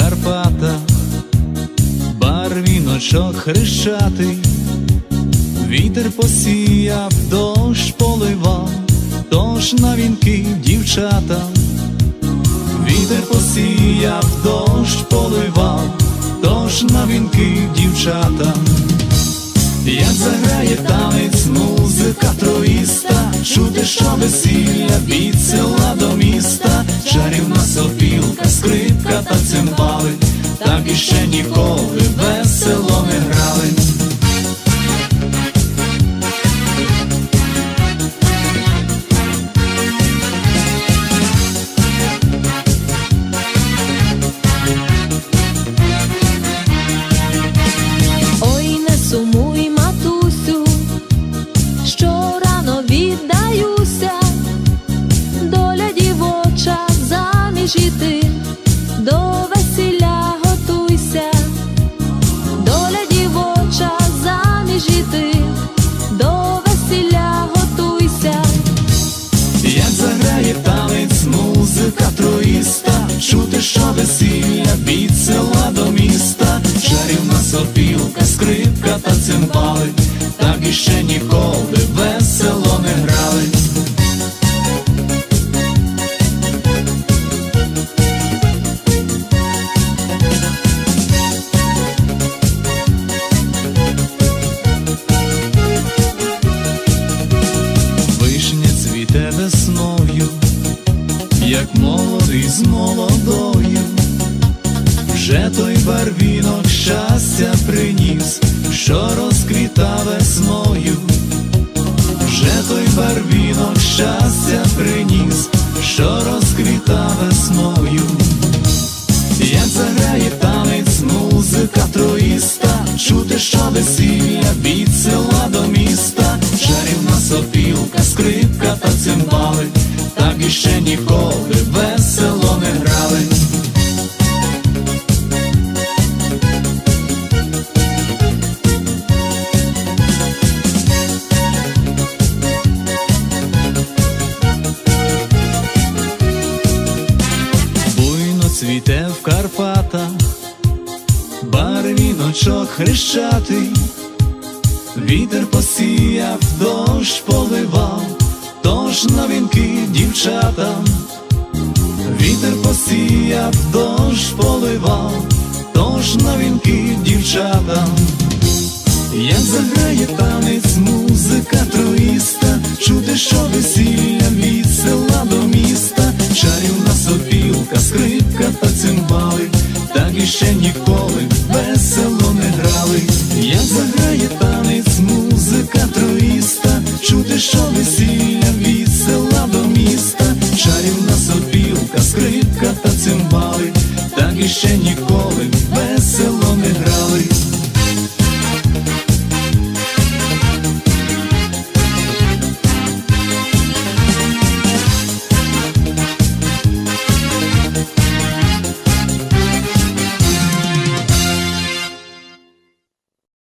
Карпатах, бар віночок хрещатий, вітер посіяв, дощ поливав, тож на вінки дівчата, вітер посіяв, дощ поливав, тож на вінки дівчата, як заграє танець, музика троїста, чути, що весілля від села до міста та цимбали, так іще ніколи весело не грали. Від до міста, чарівна сопілка, скрипка та цимбали, так іще ніколи весело не грали. Вишня цвіте весною, як молодий з молодою, вже той барвінок щастя приніс, що розквіта весною, вже той барвінок щастя приніс, що розквіта весною. Як заграє танець, музика троїста, чути, що весілля від села до міста, чарівна сопілка, скрипка та цимбали, так іще ніколи в Карпатах, барвіночок хрещатий, вітер посіяв, дощ поливав, тож на вінки дівчата, вітер посіяв, дощ поливав, тож на вінки дівчата. Як заграє танець, музика троїста, чути, що весілля від села до міста, чарівна іще ніколи